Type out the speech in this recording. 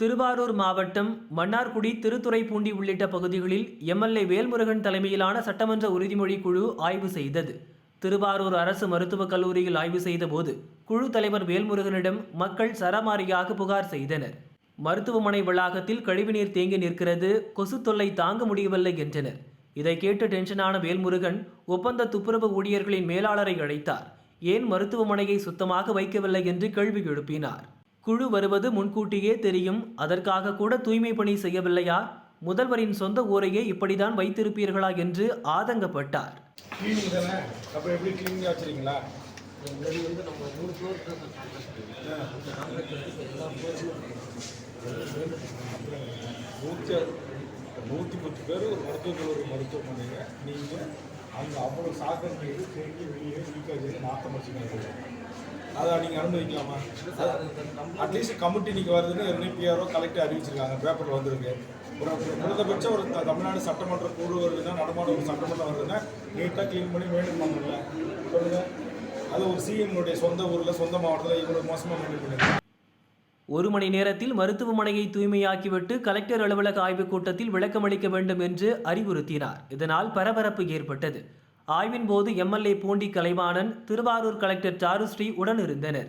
திருவாரூர் மாவட்டம் மன்னார்குடி திருத்துறைப்பூண்டி உள்ளிட்ட பகுதிகளில் எம்எல்ஏ வேல்முருகன் தலைமையிலான சட்டமன்ற உறுதிமொழி குழு ஆய்வு செய்தது. திருவாரூர் அரசு மருத்துவக் கல்லூரியில் ஆய்வு செய்தபோது குழு தலைவர் வேல்முருகனிடம் மக்கள் சரமாரியாக புகார் செய்தனர். மருத்துவமனை வளாகத்தில் கழிவுநீர் தேங்கி நிற்கிறது கொசு தொல்லை தாங்க முடியவில்லை என்றனர். இதை கேட்டு டென்ஷனான வேல்முருகன் ஒப்பந்த துப்புரவு ஊழியர்களின் மேலாளரை அழைத்தார். ஏன் மருத்துவமனையை சுத்தமாக வைக்கவில்லை என்று கேள்வி எழுப்பினார். குழு வருவது முன்கூட்டியே தெரியும். அதற்காக கூட தூய்மை பணி செய்யவில்லையா? முதல்வரின் சொந்த ஊரையே இப்படிதான் வைத்திருப்பீர்களா என்று ஆதங்கப்பட்டார். நூற்றி பத்து பேர் ஒரு மருத்துவக் கல்லூரி மருத்துவமனைங்க நீங்கள் அந்த அவ்வளோ சாக்கடை நீர் வெளியே லீக்காக செய்து நாற்றம் வச்சுக்கோங்க அதை நீங்கள் அனுமதிக்கலாமா அட்லீஸ்ட் கமிட்டி இன்னைக்கு வருதுன்னு என்ஐபிஆரோ கலெக்டர் அறிவிச்சிருக்காங்க. பேப்பரில் வந்திருக்கு. ஒரு குறைந்தபட்சம் ஒரு த- தமிழ்நாடு சட்டமன்ற குழு வருதுன்னா நடமாட ஒரு சட்டமன்றம் வருதுன்னா நீட்டாக க்ளீன் பண்ணி மெயின்டைன் பண்ணல சொல்லுங்கள் அது ஒரு சிஎம்னுடைய சொந்த ஊரில் சொந்த மாவட்டத்தில் இவ்வளோ மோசமாக மெயின்டைன் பண்ணிருக்காங்க ஒரு மணி நேரத்தில் மருத்துவமனையை தூய்மையாக்கிவிட்டு கலெக்டர் அலுவலக ஆய்வுக் கூட்டத்தில் விளக்கமளிக்க வேண்டும் என்று அறிவுறுத்தினார். இதனால் பரபரப்பு ஏற்பட்டது. ஆய்வின் போது எம்எல்ஏ பூண்டி கலைவாணன் திருவாரூர் கலெக்டர் சாருஸ்ரீ உடனிருந்தனர்.